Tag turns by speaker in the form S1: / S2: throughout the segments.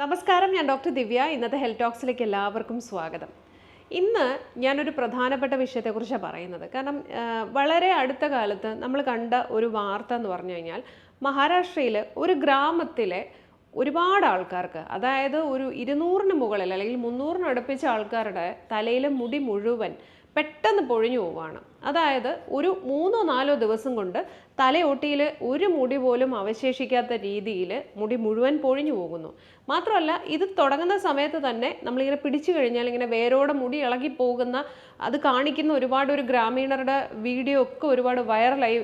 S1: നമസ്കാരം ഞാൻ ഡോക്ടർ ദിവ്യ. ഇന്നത്തെ ഹെൽത്ത് ടോക്സിലേക്ക് എല്ലാവർക്കും സ്വാഗതം. ഇന്ന് ഞാനൊരു പ്രധാനപ്പെട്ട വിഷയത്തെക്കുറിച്ചാണ് പറയുന്നത്. കാരണം വളരെ അടുത്ത കാലത്ത് നമ്മൾ കണ്ട ഒരു വാർത്ത എന്ന് പറഞ്ഞു കഴിഞ്ഞാൽ മഹാരാഷ്ട്രയിൽ ഒരു ഗ്രാമത്തിലെ ഒരുപാട് ആൾക്കാർക്ക് അതായത് ഒരു ഇരുന്നൂറിന് മുകളിൽ അല്ലെങ്കിൽ മുന്നൂറിന് അടുപ്പിച്ച ആൾക്കാരുടെ തലയിലെ മുടി മുഴുവൻ പെട്ടെന്ന് പൊഴിഞ്ഞു പോവാണ് അതായത് ഒരു മൂന്നോ നാലോ ദിവസം കൊണ്ട് തലയോട്ടിയിൽ ഒരു മുടി പോലും അവശേഷിക്കാത്ത രീതിയിൽ മുടി മുഴുവൻ പൊഴിഞ്ഞു പോകുന്നു. മാത്രമല്ല ഇത് തുടങ്ങുന്ന സമയത്ത് തന്നെ നമ്മളിങ്ങനെ പിടിച്ചു കഴിഞ്ഞാൽ ഇങ്ങനെ വേരോടെ മുടി ഇളകി പോകുന്ന അത് കാണിക്കുന്ന ഒരുപാട് ഒരു ഗ്രാമീണരുടെ വീഡിയോ ഒക്കെ ഒരുപാട് വൈറലായി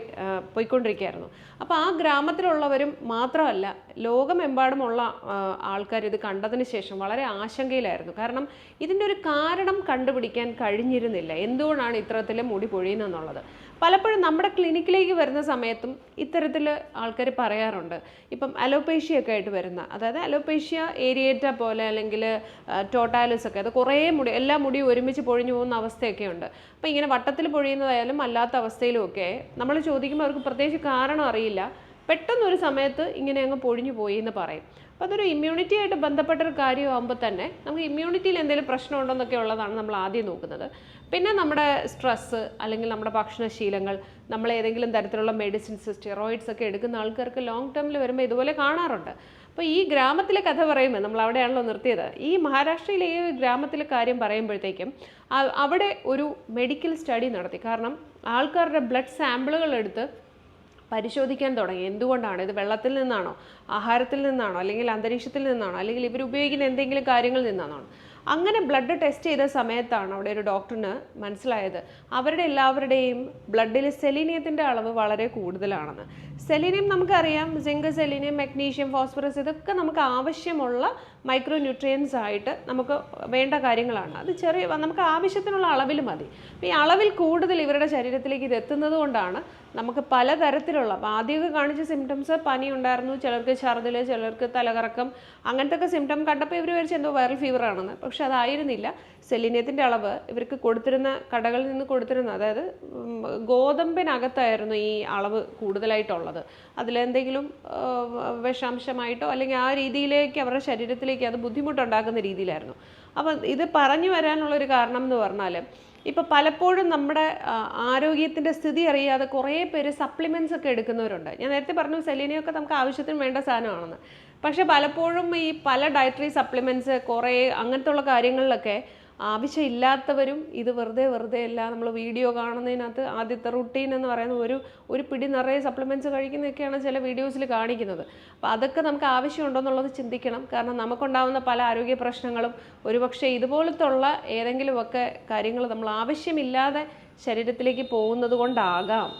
S1: പോയിക്കൊണ്ടിരിക്കുകയായിരുന്നു. അപ്പോൾ ആ ഗ്രാമത്തിലുള്ളവരും മാത്രമല്ല ലോകമെമ്പാടുമുള്ള ആൾക്കാർ ഇത് കണ്ടതിന് ശേഷം വളരെ ആശങ്കയിലായിരുന്നു. കാരണം ഇതിന്റെ ഒരു കാരണം കണ്ടുപിടിക്കാൻ കഴിഞ്ഞിരുന്നില്ല. എന്തുകൊണ്ടാണ് ഇത്തരത്തിൽ മുടി പൊഴിയുന്നതെന്നുള്ളത് പലപ്പോഴും നമ്മുടെ ക്ലിനിക്കിലേക്ക് വരുന്ന സമയത്തും ഇത്തരത്തിൽ ആൾക്കാർ പറയാറുണ്ട്. ഇപ്പം അലോപേഷ്യ ഒക്കെ ആയിട്ട് വരുന്ന അതായത് അലോപേഷ്യ ഏരിയേറ്റ പോലെ അല്ലെങ്കിൽ ടോട്ടാലിസ് ഒക്കെ അത് കുറേ മുടി എല്ലാ മുടിയും ഒരുമിച്ച് പൊഴിഞ്ഞു പോകുന്ന അവസ്ഥയൊക്കെ ഉണ്ട് അപ്പോൾ ഇങ്ങനെ വട്ടത്തിൽ പൊഴിയുന്നതായാലും അല്ലാത്ത അവസ്ഥയിലും ഒക്കെ നമ്മൾ ചോദിക്കുമ്പോൾ അവർക്ക് പ്രത്യേകിച്ച് കാരണം അറിയില്ല. പെട്ടെന്നൊരു സമയത്ത് ഇങ്ങനെ അങ്ങ് പൊഴിഞ്ഞു പോയി എന്ന് പറയും. അപ്പോൾ അതൊരു ഇമ്മ്യൂണിറ്റി ആയിട്ട് ബന്ധപ്പെട്ട ഒരു കാര്യമാകുമ്പോൾ തന്നെ നമുക്ക് ഇമ്മ്യൂണിറ്റിയിൽ എന്തെങ്കിലും പ്രശ്നമുണ്ടോ എന്നൊക്കെ ഉള്ളതാണ് നമ്മൾ ആദ്യം നോക്കുന്നത്. പിന്നെ നമ്മുടെ സ്ട്രെസ്സ് അല്ലെങ്കിൽ നമ്മുടെ ഭക്ഷണശീലങ്ങൾ നമ്മൾ ഏതെങ്കിലും തരത്തിലുള്ള മെഡിസിൻസ് സ്റ്റെറോയിഡ്സ് ഒക്കെ എടുക്കുന്ന ആൾക്കാർക്ക് ലോങ് ടേമിൽ വരുമ്പോൾ ഇതുപോലെ കാണാറുണ്ട്. അപ്പോൾ ഈ ഗ്രാമത്തിലെ കഥ പറയുമ്പോൾ നമ്മൾ അവിടെയാണല്ലോ നിർത്തിയത്. ഈ മഹാരാഷ്ട്രയിലെ ഈ ഗ്രാമത്തിലെ കാര്യം പറയുമ്പോഴത്തേക്കും അവിടെ ഒരു മെഡിക്കൽ സ്റ്റഡി നടത്തി. കാരണം ആൾക്കാരുടെ ബ്ലഡ് സാമ്പിളുകൾ എടുത്ത് പരിശോധിക്കാൻ തുടങ്ങി. എന്തുകൊണ്ടാണ്? ഇത് വെള്ളത്തിൽ നിന്നാണോ? ആഹാരത്തിൽ നിന്നാണോ? അല്ലെങ്കിൽ അന്തരീക്ഷത്തിൽ നിന്നാണോ? അല്ലെങ്കിൽ ഇവർ ഉപയോഗിക്കുന്ന എന്തെങ്കിലും കാര്യങ്ങളിൽ നിന്നാണോ? അങ്ങനെ ബ്ലഡ് ടെസ്റ്റ് ചെയ്ത സമയത്താണ് അവിടെ ഒരു ഡോക്ടറിന് മനസ്സിലായത്. അവരുടെ എല്ലാവരുടെയും ബ്ലഡിൽ സെലീനിയത്തിന്റെ അളവ് വളരെ കൂടുതലാണെന്ന്. സെലീനിയം നമുക്കറിയാം സിങ്ക് സെലീനിയം മഗ്നീഷ്യം ഫോസ്ഫറസ് ഇതൊക്കെ നമുക്ക് ആവശ്യമുള്ള മൈക്രോ ന്യൂട്രിയൻസ് ആയിട്ട് നമുക്ക് വേണ്ട കാര്യങ്ങളാണ്. അത് ചെറിയ നമുക്ക് ആവശ്യത്തിനുള്ള അളവിൽ മതി. ഈ അളവിൽ കൂടുതൽ ഇവരുടെ ശരീരത്തിലേക്ക് ഇത് എത്തുന്നത് കൊണ്ടാണ് നമുക്ക് പലതരത്തിലുള്ള അപ്പോൾ ആദ്യമൊക്കെ കാണിച്ച സിംറ്റംസ് പനി ഉണ്ടായിരുന്നു ചിലർക്ക് ഛർദിൽ ചിലർക്ക് തലകറക്കം അങ്ങനത്തെ ഒക്കെ സിംറ്റം കണ്ടപ്പോൾ ഇവർ വിചാരിച്ചു എന്തോ വൈറൽ ഫീവർ ആണെന്ന്. പക്ഷെ അതായിരുന്നില്ല. സെലിനിയത്തിന്റെ അളവ് ഇവർക്ക് കൊടുത്തിരുന്ന കടകളിൽ നിന്ന് കൊടുത്തിരുന്ന അതായത് ഗോതമ്പിനകത്തായിരുന്നു ഈ അളവ് കൂടുതലായിട്ടുള്ളത്. അതിലെന്തെങ്കിലും വിഷാംശമായിട്ടോ അല്ലെങ്കിൽ ആ രീതിയിലേക്ക് അവരുടെ ശരീരത്തിലേക്ക് അത് ബുദ്ധിമുട്ടുണ്ടാക്കുന്ന രീതിയിലായിരുന്നു. അപ്പം ഇത് പറഞ്ഞു വരാനുള്ളൊരു കാരണം എന്ന് പറഞ്ഞാൽ ഇപ്പം പലപ്പോഴും നമ്മുടെ ആരോഗ്യത്തിന്റെ സ്ഥിതി അറിയാതെ കുറേ പേര് സപ്ലിമെന്റ്സ് ഒക്കെ എടുക്കുന്നവരുണ്ട്. ഞാൻ നേരത്തെ പറഞ്ഞു സെലീനിയൊക്കെ നമുക്ക് ആവശ്യത്തിന് വേണ്ട സാധനമാണെന്ന്. പക്ഷേ പലപ്പോഴും ഈ പല ഡയറ്ററി സപ്ലിമെന്റ്സ് കുറേ അങ്ങനത്തെ ഉള്ള കാര്യങ്ങളിലൊക്കെ ആവശ്യമില്ലാത്തവരും ഇത് വെറുതെ വെറുതെ അല്ല നമ്മൾ വീഡിയോ കാണുന്നതിനകത്ത് ആദ്യത്തെ റുട്ടീൻ എന്ന് പറയുന്ന ഒരു ഒരു പിടി നിറയെ സപ്ലിമെന്റ്സ് കഴിക്കുന്നതൊക്കെയാണ് ചില വീഡിയോസിൽ കാണിക്കുന്നത്. അപ്പോൾ അതൊക്കെ നമുക്ക് ആവശ്യമുണ്ടോയെന്നുള്ളത് ചിന്തിക്കണം. കാരണം നമുക്കുണ്ടാകുന്ന പല ആരോഗ്യ പ്രശ്നങ്ങളും ഒരുപക്ഷെ ഇതുപോലത്തെ ഉള്ള ഏതെങ്കിലുമൊക്കെ കാര്യങ്ങൾ നമ്മൾ ആവശ്യമില്ലാതെ ശരീരത്തിലേക്ക് പോകുന്നത് കൊണ്ടാകാം.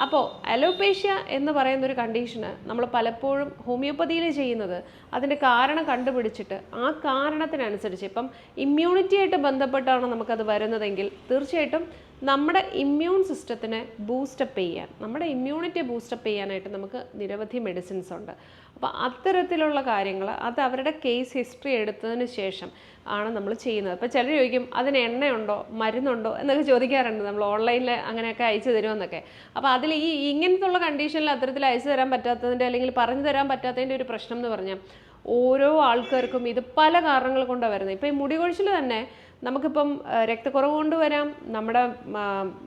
S1: അപ്പോൾ അലോപേഷ്യ എന്ന് പറയുന്ന ഒരു കണ്ടീഷന് നമ്മൾ പലപ്പോഴും ഹോമിയോപ്പതിയിൽ ചെയ്യുന്നത്. അതിന്റെ കാരണം കണ്ടുപിടിച്ചിട്ട് ആ കാരണത്തിനനുസരിച്ച് ഇപ്പം ഇമ്മ്യൂണിറ്റിയായിട്ട് ബന്ധപ്പെട്ടാണ് നമുക്കത് വരുന്നതെങ്കിൽ തീർച്ചയായിട്ടും നമ്മുടെ ഇമ്മ്യൂൺ സിസ്റ്റത്തിനെ ബൂസ്റ്റപ്പ് ചെയ്യാൻ നമ്മുടെ ഇമ്മ്യൂണിറ്റി ബൂസ്റ്റപ്പ് ചെയ്യാനായിട്ട് നമുക്ക് നിരവധി മെഡിസിൻസ് ഉണ്ട്. അപ്പോൾ അത്തരത്തിലുള്ള കാര്യങ്ങൾ അത് അവരുടെ കേസ് ഹിസ്റ്ററി എടുത്തതിന് ശേഷം ആണ് നമ്മൾ ചെയ്യുന്നത്. അപ്പോൾ ചിലർ ചോദിക്കും അതിന് എണ്ണയുണ്ടോ? മരുന്നുണ്ടോ? എന്നൊക്കെ ചോദിക്കാറുണ്ട്. നമ്മൾ ഓൺലൈനിൽ അങ്ങനെയൊക്കെ അയച്ചു തരുമെന്നൊക്കെ. അപ്പോൾ അതിൽ ഈ ഇങ്ങനത്തെ ഉള്ള കണ്ടീഷനിൽ അത്തരത്തിൽ അയച്ചു തരാൻ പറ്റാത്തതിന്റെ അല്ലെങ്കിൽ പറഞ്ഞു തരാൻ പറ്റാത്തതിന്റെ ഒരു പ്രശ്നം എന്ന് പറഞ്ഞാൽ ഓരോ ആൾക്കാർക്കും ഇത് പല കാരണങ്ങൾ കൊണ്ടാണ് വരുന്നത്. ഇപ്പോൾ ഈ മുടി കൊഴിച്ചിൽ തന്നെ നമുക്കിപ്പം രക്തക്കുറവ് കൊണ്ട് വരാം നമ്മുടെ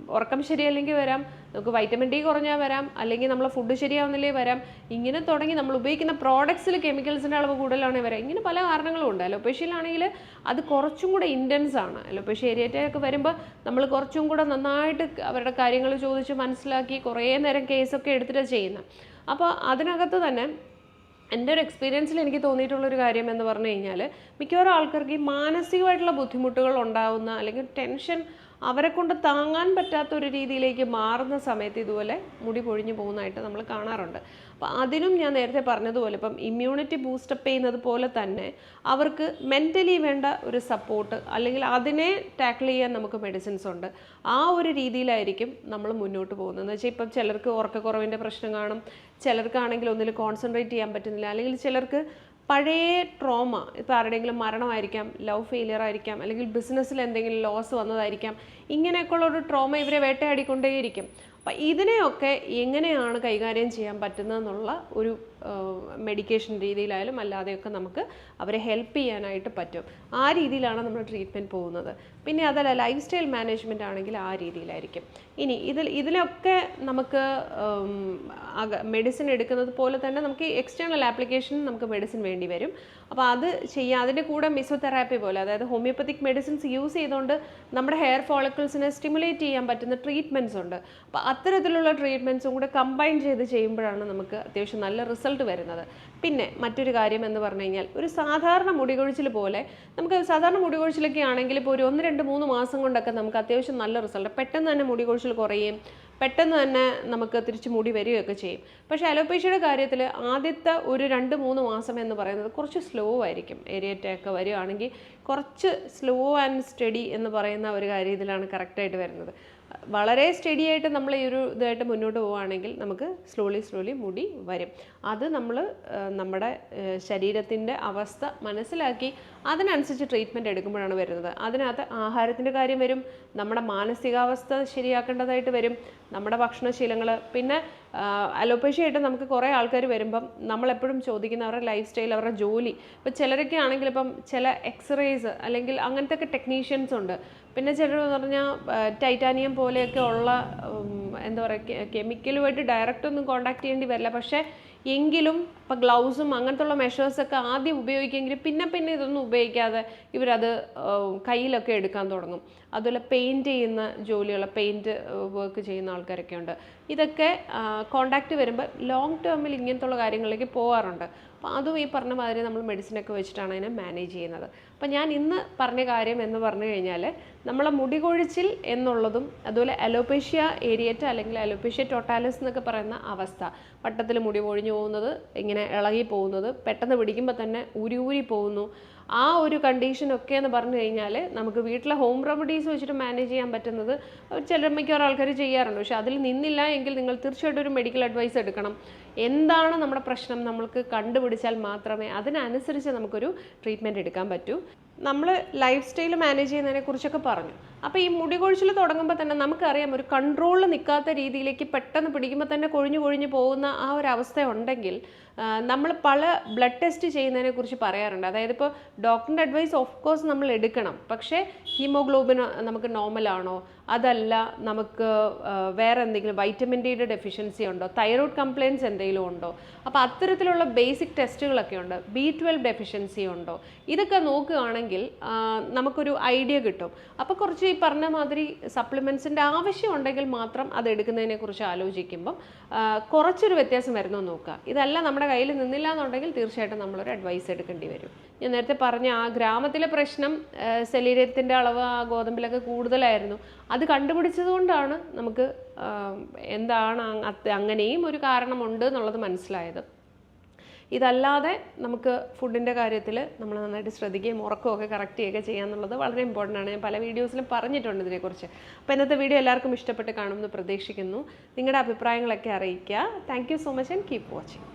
S1: ഉറക്കം ശരിയല്ലെങ്കിൽ വരാം നമുക്ക് വൈറ്റമിൻ ഡി കുറഞ്ഞാൽ വരാം അല്ലെങ്കിൽ നമ്മളെ ഫുഡ് ശരിയാവുന്നില്ലേ വരാം. ഇങ്ങനെ തുടങ്ങി നമ്മൾ ഉപയോഗിക്കുന്ന പ്രോഡക്ട്സിൽ കെമിക്കൽസിന്റെ അളവ് കൂടുതലാണെങ്കിൽ വരാം. ഇങ്ങനെ പല കാരണങ്ങളും ഉണ്ട്. അലോപ്പേഷ്യയിലാണെങ്കിൽ അത് കുറച്ചും കൂടെ ഇന്റൻസ് ആണ്. അലോപ്പേഷ്യ ഏരിയറ്റൊക്കെ വരുമ്പോൾ നമ്മൾ കുറച്ചും കൂടെ നന്നായിട്ട് അവരുടെ കാര്യങ്ങൾ ചോദിച്ച് മനസ്സിലാക്കി കുറേ നേരം കേസൊക്കെ എടുത്തിട്ട് ചെയ്യുന്നത് അപ്പോൾ അതിനകത്ത് തന്നെ എന്റെ ഒരു എക്സ്പീരിയൻസിൽ എനിക്ക് തോന്നിയിട്ടുള്ളൊരു കാര്യം എന്ന് പറഞ്ഞു കഴിഞ്ഞാൽ മിക്കവാറും ആൾക്കാർക്ക് ഈ മാനസികമായിട്ടുള്ള ബുദ്ധിമുട്ടുകൾ ഉണ്ടാവുന്ന അല്ലെങ്കിൽ ടെൻഷൻ അവരെ കൊണ്ട് താങ്ങാൻ പറ്റാത്ത ഒരു രീതിയിലേക്ക് മാറുന്ന സമയത്ത് ഇതുപോലെ മുടി പൊഴിഞ്ഞു പോകുന്നതായിട്ട് നമ്മൾ കാണാറുണ്ട്. അപ്പോൾ അതിനും ഞാൻ നേരത്തെ പറഞ്ഞതുപോലെ ഇപ്പം ഇമ്മ്യൂണിറ്റി ബൂസ്റ്റപ്പ് ചെയ്യുന്നത് പോലെ തന്നെ അവർക്ക് മെന്റലി വേണ്ട ഒരു സപ്പോർട്ട് അല്ലെങ്കിൽ അതിനെ ടാക്കിൾ ചെയ്യാൻ നമുക്ക് മെഡിസിൻസ് ഉണ്ട്. ആ ഒരു രീതിയിലായിരിക്കും നമ്മൾ മുന്നോട്ട് പോകുന്നത്. എന്ന് വെച്ചാൽ ഇപ്പം ചിലർക്ക് ഉറക്കക്കുറവിന്റെ പ്രശ്നം കാണും. ചിലർക്കാണെങ്കിൽ ഒന്നിൽ കോൺസെൻട്രേറ്റ് ചെയ്യാൻ പറ്റുന്നില്ല. അല്ലെങ്കിൽ ചിലർക്ക് പഴയ ട്രോമ ഇപ്പോൾ ആരുടെയെങ്കിലും മരണമായിരിക്കാം ലവ് ഫെയിലിയർ ആയിരിക്കാം അല്ലെങ്കിൽ ബിസിനസ്സിൽ എന്തെങ്കിലും ലോസ് വന്നതായിരിക്കാം ഇങ്ങനെയൊക്കെയുള്ള ഒരു ട്രോമ ഇവരെ വേട്ടയാടിക്കൊണ്ടേയിരിക്കും. അപ്പം ഇതിനെയൊക്കെ എങ്ങനെയാണ് കൈകാര്യം ചെയ്യാൻ പറ്റുന്നതെന്നുള്ള ഒരു മെഡിക്കേഷൻ രീതിയിലായാലും അല്ലാതെയൊക്കെ നമുക്ക് അവരെ ഹെൽപ്പ് ചെയ്യാനായിട്ട് പറ്റും. ആ രീതിയിലാണ് നമ്മൾ ട്രീറ്റ്മെന്റ് പോകുന്നത്. പിന്നെ അതല്ല ലൈഫ് സ്റ്റൈൽ മാനേജ്മെന്റ് ആണെങ്കിൽ ആ രീതിയിലായിരിക്കും. ഇനി ഇതിൽ ഇതിലൊക്കെ നമുക്ക് മെഡിസിൻ എടുക്കുന്നത് പോലെ തന്നെ നമുക്ക് എക്സ്റ്റേണൽ ആപ്ലിക്കേഷൻ നമുക്ക് മെഡിസിൻ വേണ്ടി വരും. അപ്പോൾ അത് ചെയ്യാം അതിന്റെ കൂടെ മിസോതെറാപ്പി പോലെ അതായത് ഹോമിയോപ്പത്തിക് മെഡിസിൻസ് യൂസ് ചെയ്തുകൊണ്ട് നമ്മുടെ ഹെയർ ഫോളിക്കിൾസിനെ സ്റ്റിമുലേറ്റ് ചെയ്യാൻ പറ്റുന്ന ട്രീറ്റ്മെന്റ്സ് ഉണ്ട്. അപ്പോൾ അത്തരത്തിലുള്ള ട്രീറ്റ്മെന്റ്സും കൂടെ കമ്പൈൻ ചെയ്ത് ചെയ്യുമ്പോഴാണ് നമുക്ക് അത്യാവശ്യം നല്ല റിസൾട്ട് വരുന്നത്. പിന്നെ മറ്റൊരു കാര്യം എന്ന് പറഞ്ഞു കഴിഞ്ഞാൽ ഒരു സാധാരണ മുടികൊഴിച്ചിൽ പോലെ നമുക്ക് സാധാരണ മുടികൊഴിച്ചിലൊക്കെ ആണെങ്കിൽ ഇപ്പോൾ ഒരു ഒന്ന് രണ്ട് മൂന്ന് മാസം കൊണ്ടൊക്കെ നമുക്ക് അത്യാവശ്യം നല്ല റിസൾട്ട് പെട്ടെന്ന് തന്നെ മുടികൊഴിച്ചിൽ കുറയും പെട്ടെന്ന് തന്നെ നമുക്ക് തിരിച്ച് മുടി വരികയൊക്കെ ചെയ്യും. പക്ഷേ അലോപ്പേഷ്യയുടെ കാര്യത്തിൽ ആദ്യത്തെ ഒരു രണ്ട് മൂന്ന് മാസം എന്ന് പറയുന്നത് കുറച്ച് സ്ലോ ആയിരിക്കും. ഏരിയറ്റൊക്കെ വരികയാണെങ്കിൽ കുറച്ച് സ്ലോ ആൻഡ് സ്റ്റഡി എന്ന് പറയുന്ന ഒരു കാര്യത്തിലാണ് കറക്റ്റായിട്ട് വരുന്നത്. വളരെ സ്റ്റഡി ആയിട്ട് നമ്മൾ ഈ ഒരു ഇതായിട്ട് മുന്നോട്ട് പോവുകയാണെങ്കിൽ നമുക്ക് സ്ലോലി സ്ലോലി മുടി വരും. അത് നമ്മൾ നമ്മുടെ ശരീരത്തിന്റെ അവസ്ഥ മനസ്സിലാക്കി അതിനനുസരിച്ച് ട്രീറ്റ്മെന്റ് എടുക്കുമ്പോഴാണ് വരുന്നത്. അതിനകത്ത് ആഹാരത്തിന്റെ കാര്യം വരും നമ്മുടെ മാനസികാവസ്ഥ ശരിയാക്കേണ്ടതായിട്ട് വരും നമ്മുടെ ഭക്ഷണശീലങ്ങൾ പിന്നെ അലോപ്പേഷ്യ ആയിട്ട് നമുക്ക് കുറേ ആൾക്കാർ വരുമ്പം നമ്മളെപ്പോഴും ചോദിക്കുന്ന അവരുടെ ലൈഫ് സ്റ്റൈൽ അവരുടെ ജോലി. ഇപ്പോൾ ചിലരൊക്കെ ആണെങ്കിൽ ഇപ്പം ചില എക്സ്റേസ് അല്ലെങ്കിൽ അങ്ങനത്തെ ഒക്കെ ടെക്നീഷ്യൻസ് ഉണ്ട്. പിന്നെ ചിലർ എന്ന് പറഞ്ഞാൽ ടൈറ്റാനിയം പോലെയൊക്കെ ഉള്ള എന്താ പറയുക കെമിക്കലുമായിട്ട് ഡയറക്റ്റ് ഒന്നും കോണ്ടാക്ട് ചെയ്യേണ്ടി വരില്ല. പക്ഷേ എങ്കിലും ഇപ്പം ഗ്ലൗസും അങ്ങനത്തെ ഉള്ള മെഷേഴ്സൊക്കെ ആദ്യം ഉപയോഗിക്കുമെങ്കിൽ പിന്നെ പിന്നെ ഇതൊന്നും ഉപയോഗിക്കാതെ ഇവരത് കയ്യിലൊക്കെ എടുക്കാൻ തുടങ്ങും. അതുപോലെ പെയിന്റ് ചെയ്യുന്ന ജോലിയുള്ള പെയിന്റ് വർക്ക് ചെയ്യുന്ന ആൾക്കാരൊക്കെ ഉണ്ട്. ഇതൊക്കെ കോണ്ടാക്റ്റ് വരുമ്പോൾ ലോങ് ടേമിൽ ഇങ്ങനത്തെ ഉള്ള കാര്യങ്ങളിലേക്ക് പോകാറുണ്ട് അപ്പോൾ അതും ഈ പറഞ്ഞ മാതിരി നമ്മൾ മെഡിസിനൊക്കെ വെച്ചിട്ടാണ് അതിനെ മാനേജ് ചെയ്യുന്നത്. അപ്പോൾ ഞാൻ ഇന്ന് പറഞ്ഞ കാര്യം എന്ന് പറഞ്ഞു കഴിഞ്ഞാൽ നമ്മളെ മുടി കൊഴിച്ചിൽ എന്നുള്ളതും അതുപോലെ അലോപേഷ്യ ഏരിയറ്റ അല്ലെങ്കിൽ അലോപേഷ്യ ടോട്ടാലിസ് എന്നൊക്കെ പറയുന്ന അവസ്ഥ. വട്ടത്തിൽ മുടി പൊഴിഞ്ഞു പോകുന്നത് ഇങ്ങനെ ഇളകി പോകുന്നത് പെട്ടെന്ന് പിടിക്കുമ്പോൾ തന്നെ ഊരി ഊരി പോകുന്നു. ആ ഒരു കണ്ടീഷൻ ഒക്കെ എന്ന് പറഞ്ഞു കഴിഞ്ഞാൽ നമുക്ക് വീട്ടിലെ ഹോം റെമഡീസ് വെച്ചിട്ട് മാനേജ് ചെയ്യാൻ പറ്റുന്നത് ചില മിക്കവാറും ആൾക്കാർ ചെയ്യാറുണ്ട്. പക്ഷെ അതിൽ നിന്നില്ല എങ്കിൽ നിങ്ങൾ തീർച്ചയായിട്ടും ഒരു മെഡിക്കൽ അഡ്വൈസ് എടുക്കണം. എന്താണ് നമ്മുടെ പ്രശ്നം നമ്മൾക്ക് കണ്ടുപിടിച്ചാൽ മാത്രമേ അതിനനുസരിച്ച് നമുക്കൊരു ട്രീറ്റ്മെന്റ് എടുക്കാൻ പറ്റൂ. നമ്മൾ ലൈഫ് സ്റ്റൈൽ മാനേജ് ചെയ്യുന്നതിനെ കുറിച്ചൊക്കെ പറഞ്ഞു. അപ്പോൾ ഈ മുടി കൊഴിച്ചിൽ തുടങ്ങുമ്പോൾ തന്നെ നമുക്കറിയാം ഒരു കൺട്രോളിൽ നിൽക്കാത്ത രീതിയിലേക്ക് പെട്ടെന്ന് പിടിക്കുമ്പോൾ തന്നെ കൊഴിഞ്ഞു കൊഴിഞ്ഞു പോകുന്ന ആ ഒരു അവസ്ഥ ഉണ്ടെങ്കിൽ നമ്മൾ പല ബ്ലഡ് ടെസ്റ്റ് ചെയ്യുന്നതിനെ കുറിച്ച് പറയാറുണ്ട്. അതായത് ഇപ്പോൾ ഡോക്ടറിന്റെ അഡ്വൈസ് ഓഫ് കോഴ്സ് നമ്മൾ എടുക്കണം. പക്ഷേ ഹീമോഗ്ലോബിൻ നമുക്ക് നോർമൽ ആണോ? അതല്ല നമുക്ക് വേറെ എന്തെങ്കിലും വൈറ്റമിൻ ഡിയുടെ ഡെഫിഷ്യൻസി ഉണ്ടോ? തൈറോയ്ഡ് കംപ്ലയിൻസ് എന്തെങ്കിലും ഉണ്ടോ? അപ്പോൾ അത്തരത്തിലുള്ള ബേസിക് ടെസ്റ്റുകളൊക്കെ ഉണ്ട്. ബി ട്വൽവ് ഡെഫിഷ്യൻസി ഉണ്ടോ? ഇതൊക്കെ നോക്കുകയാണെങ്കിൽ നമുക്കൊരു ഐഡിയ കിട്ടും. അപ്പോൾ കുറച്ച് ഈ പറഞ്ഞ മാതിരി സപ്ലിമെൻസിന്റെ ആവശ്യം ഉണ്ടെങ്കിൽ മാത്രം അത് എടുക്കുന്നതിനെക്കുറിച്ച് ആലോചിക്കുമ്പം കുറച്ചൊരു വ്യത്യാസം വരുന്നു നോക്കുക. ഇതല്ല നമ്മുടെ കയ്യിൽ നിന്നില്ല എന്നുണ്ടെങ്കിൽ തീർച്ചയായിട്ടും നമ്മളൊരു അഡ്വൈസ് എടുക്കേണ്ടി വരും. ഞാൻ നേരത്തെ പറഞ്ഞ ആ ഗ്രാമത്തിലെ പ്രശ്നം ശരീരത്തിന്റെ അളവ് ആ ഗോതമ്പിലൊക്കെ കൂടുതലായിരുന്നു. അത് കണ്ടുപിടിച്ചത് കൊണ്ടാണ് നമുക്ക് എന്താണ് അങ് അങ്ങനെയും ഒരു കാരണമുണ്ട് എന്നുള്ളത് മനസ്സിലായത്. ഇതല്ലാതെ നമുക്ക് ഫുഡിന്റെ കാര്യത്തിൽ നമ്മൾ നന്നായിട്ട് ശ്രദ്ധിക്കുകയും ഉറക്കമൊക്കെ കറക്റ്റ് ചെയ്യുകയൊക്കെ ചെയ്യാന്നുള്ളത് വളരെ ഇമ്പോർട്ടന്റ് ആണ്. ഞാൻ പല വീഡിയോസിലും പറഞ്ഞിട്ടുണ്ട് ഇതിനെക്കുറിച്ച്. അപ്പോൾ ഇന്നത്തെ വീഡിയോ എല്ലാവർക്കും ഇഷ്ടപ്പെട്ട് കാണുമെന്ന് പ്രതീക്ഷിക്കുന്നു. നിങ്ങളുടെ അഭിപ്രായങ്ങളൊക്കെ അറിയിക്കുക. Thank so much and keep watching